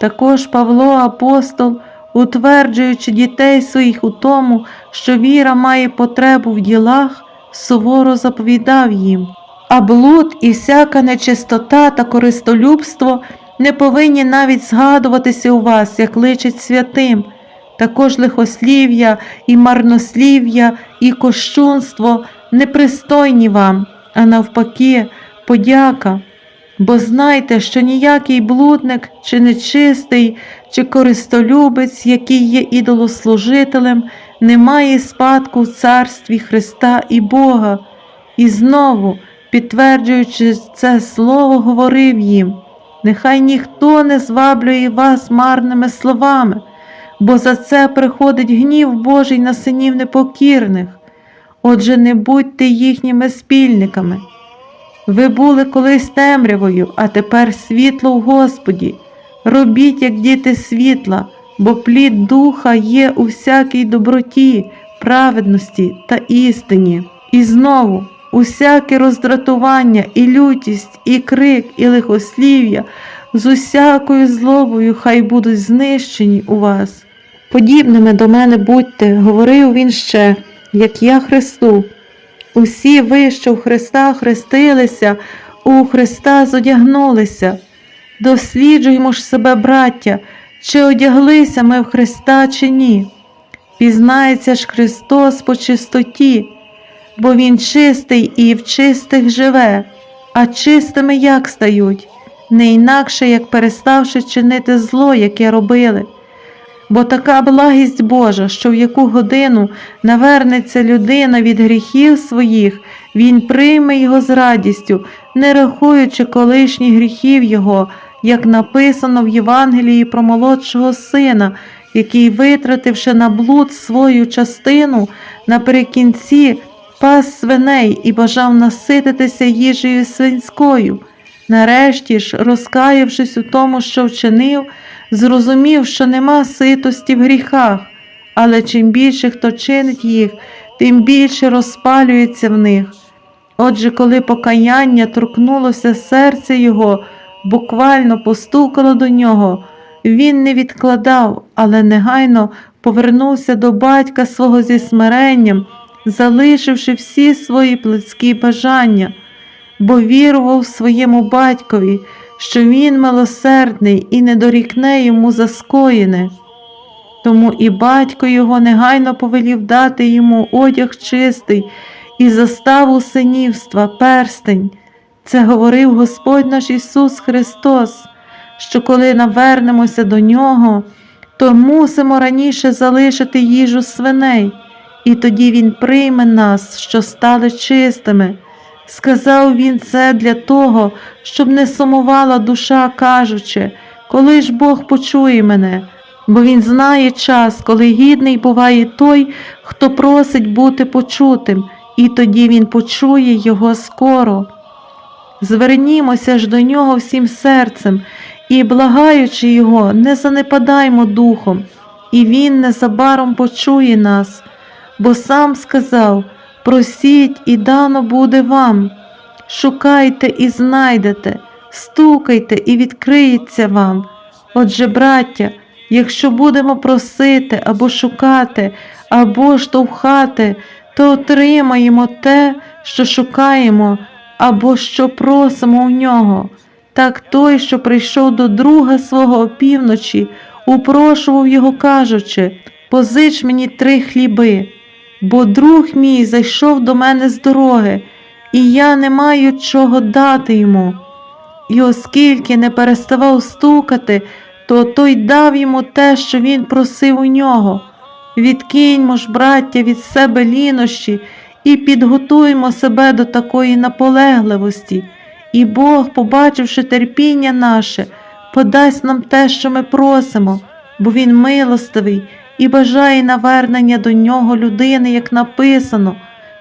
Також Павло апостол, утверджуючи дітей своїх у тому, що віра має потребу в ділах, суворо заповідав їм. А блуд і всяка нечистота та користолюбство не повинні навіть згадуватися у вас, як личить святим. Також лихослів'я і марнослів'я, і кощунство непристойні вам, а навпаки, подяка. Бо знайте, що ніякий блудник, чи нечистий, чи користолюбець, який є ідолослужителем, не має спадку в царстві Христа і Бога. І знову, підтверджуючи це слово, говорив їм: нехай ніхто не зваблює вас марними словами, бо за це приходить гнів Божий на синів непокірних. Отже, не будьте їхніми спільниками. Ви були колись темрявою, а тепер світло в Господі. Робіть, як діти світла, бо плід духа є у всякій доброті, праведності та істині. І знову усяке роздратування, і лютість, і крик, і лихослів'я з усякою злобою хай будуть знищені у вас. Подібними до мене будьте, говорив він ще, як я Христу. Усі ви, що в Христа хрестилися, у Христа зодягнулися. Досліджуємо ж себе, браття, чи одяглися ми в Христа, чи ні. Пізнається ж Христос по чистоті, бо Він чистий і в чистих живе, а чистими як стають, не інакше, як переставши чинити зло, яке робили. Бо така благість Божа, що в яку годину навернеться людина від гріхів своїх, він прийме його з радістю, не рахуючи колишніх гріхів його, як написано в Євангелії про молодшого сина, який, витративши на блуд свою частину, наприкінці пас свиней і бажав насититися їжею свинською. Нарешті ж, розкаявшись у тому, що вчинив, зрозумів, що нема ситості в гріхах, але чим більше хто чинить їх, тим більше розпалюється в них. Отже, коли покаяння торкнулося серця його, буквально постукало до нього, він не відкладав, але негайно повернувся до батька свого зі смиренням, залишивши всі свої плотські бажання, бо вірував своєму батькові, що він милосердний і не дорікне йому за скоєне. Тому і батько його негайно повелів дати йому одяг чистий і заставу синівства, перстень. Це говорив Господь наш Ісус Христос, що коли навернемося до Нього, то мусимо раніше залишити їжу свиней, і тоді Він прийме нас, що стали чистими. Сказав він це для того, щоб не сумувала душа, кажучи, коли ж Бог почує мене, бо Він знає час, коли гідний буває той, хто просить бути почутим, і тоді Він почує його скоро. Звернімося ж до нього всім серцем і, благаючи Його, не занепадаймо духом, і Він незабаром почує нас, бо сам сказав просіть і дано буде вам, шукайте і знайдете, стукайте і відкриється вам. Отже, браття, якщо будемо просити або шукати, або штовхати, то отримаємо те, що шукаємо, або що просимо у нього. Так той, що прийшов до друга свого опівночі, упрошував його, кажучи, позич мені три хліби бо друг мій зайшов до мене з дороги, і я не маю чого дати йому. І оскільки не переставав стукати, то той дав йому те, що він просив у нього. Відкиньмо ж, браття, від себе лінощі і підготуймо себе до такої наполегливості, і Бог, побачивши терпіння наше, подасть нам те, що ми просимо, бо Він милостивий і бажає навернення до нього людини, як написано.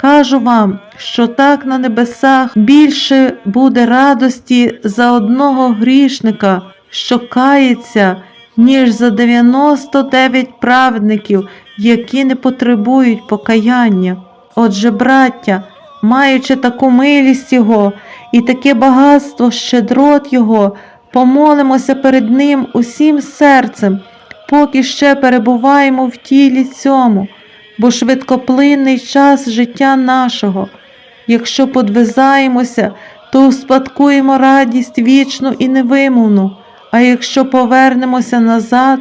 Кажу вам, що так на небесах більше буде радості за одного грішника, що кається, ніж за 99 праведників, які не потребують покаяння. Отже, браття, маючи таку милість Його і таке багатство щедрот Його, помолимося перед Ним усім серцем, поки ще перебуваємо в тілі цьому, бо швидкоплинний час життя нашого. Якщо подвизаємося, то успадкуємо радість вічну і невимовну, а якщо повернемося назад,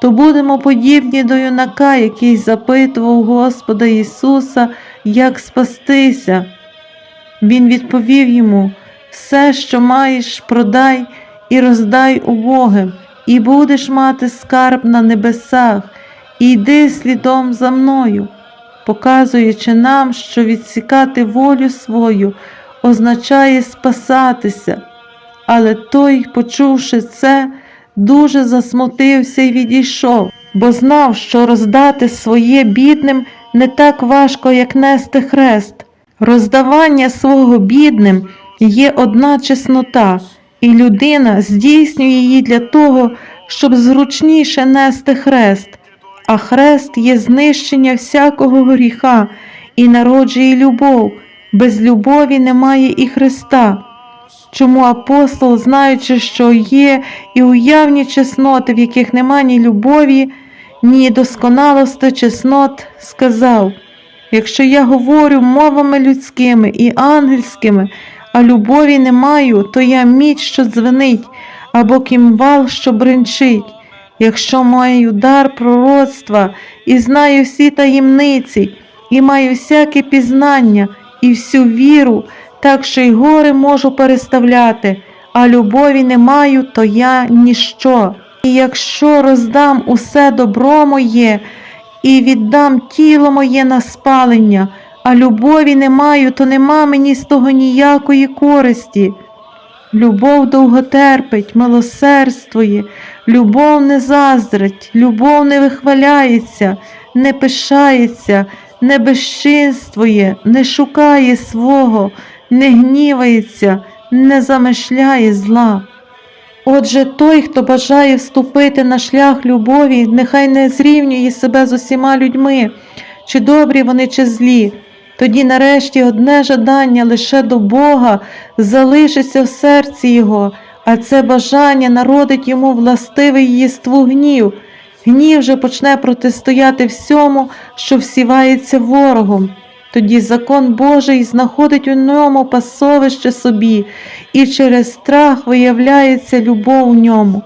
то будемо подібні до юнака, який запитував Господа Ісуса, як спастися. Він відповів йому: все, що маєш, продай і роздай убогим, і будеш мати скарб на небесах, і йди слідом за мною, показуючи нам, що відсікати волю свою означає спасатися. Але той, почувши це, дуже засмутився і відійшов, бо знав, що роздати своє бідним не так важко, як нести хрест. Роздавання свого бідним є одна чеснота, і людина здійснює її для того, щоб зручніше нести хрест, а хрест є знищення всякого гріха і народжує любов. Без любові немає і Христа. Чому апостол, знаючи, що є і уявні чесноти, в яких нема ні любові, ні досконалості чеснот, сказав: якщо я говорю мовами людськими і ангельськими, а любові не маю, то я міць, що дзвенить, або кімвал, що бренчить. Якщо маю дар пророцтва і знаю всі таємниці, і маю всяке пізнання і всю віру, так що й гори можу переставляти, а любові не маю, то я ніщо. І якщо роздам усе добро моє і віддам тіло моє на спалення, а любові не маю, то нема мені з того ніякої користі. Любов довготерпить, милосердствує, любов не заздрить, любов не вихваляється, не пишається, не безчинствує, не шукає свого, не гнівається, не замишляє зла. Отже, той, хто бажає вступити на шлях любові, нехай не зрівнює себе з усіма людьми, чи добрі вони, чи злі. Тоді, нарешті, одне жадання лише до Бога залишиться в серці його, а це бажання народить йому властивий єству гнів. Гнів же почне протистояти всьому, що всівається ворогом. Тоді закон Божий знаходить у ньому пасовище собі, і через страх виявляється любов у ньому.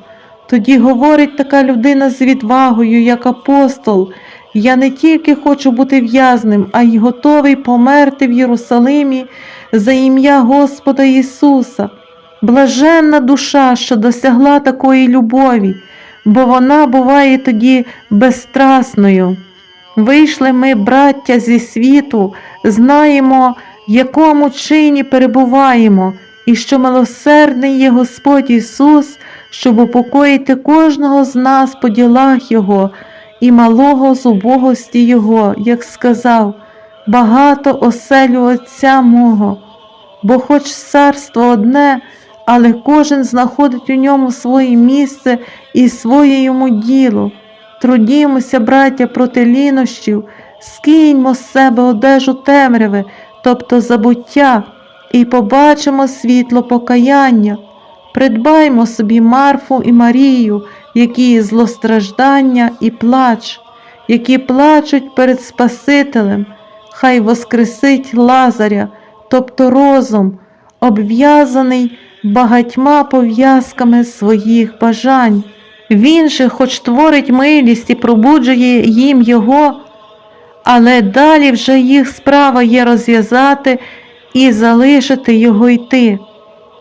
Тоді говорить така людина з відвагою, як апостол. Я не тільки хочу бути в'язним, а й готовий померти в Єрусалимі за ім'я Господа Ісуса. Блаженна душа, що досягла такої любові, бо вона буває тоді безстрасною. Вийшли ми, браття, зі світу, знаємо, в якому чині перебуваємо, і що милосердний є Господь Ісус, щоб упокоїти кожного з нас по ділах Його і малого з убогості Його, як сказав, багато оселю Отця мого, бо хоч царство одне, але кожен знаходить у ньому своє місце і своє йому діло. Трудімося, браття, проти лінощів, скиньмо з себе одежу темряви, тобто забуття, і побачимо світло покаяння. Придбаймо собі Марфу і Марію, які злостраждання і плач, які плачуть перед Спасителем, хай воскресить Лазаря, тобто розум, обв'язаний багатьма пов'язками своїх бажань. Він же, хоч творить милість і пробуджує їм його, але далі вже їх справа є розв'язати і залишити його йти.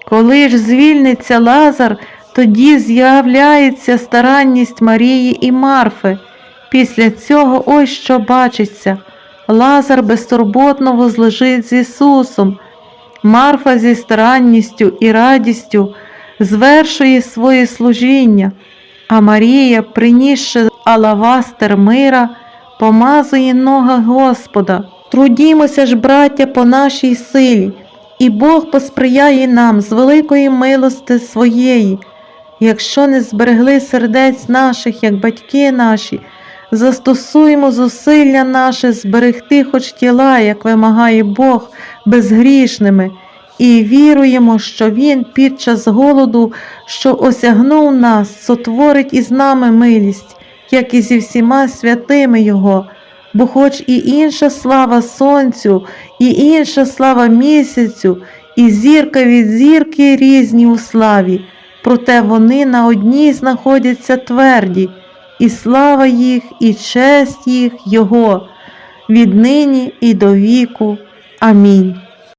Коли ж звільниться Лазар, тоді з'являється старанність Марії і Марфи. Після цього ось що бачиться. Лазар безтурботно возлежить з Ісусом, Марфа зі старанністю і радістю звершує своє служіння, а Марія, принісши алавастер мира, помазує ноги Господа. Трудімося ж, браття, по нашій силі, і Бог посприяє нам з великої милости своєї. Якщо не зберегли сердець наших, як батьки наші, застосуємо зусилля наше зберегти хоч тіла, як вимагає Бог, безгрішними, і віруємо, що Він під час голоду, що осягнув нас, сотворить із нами милість, як і зі всіма святими Його. Бо хоч і інша слава сонцю, і інша слава місяцю, і зірка від зірки різні у славі, проте вони на одній знаходяться тверді, і слава їх, і честь їх Його, віднині і до віку. Амінь.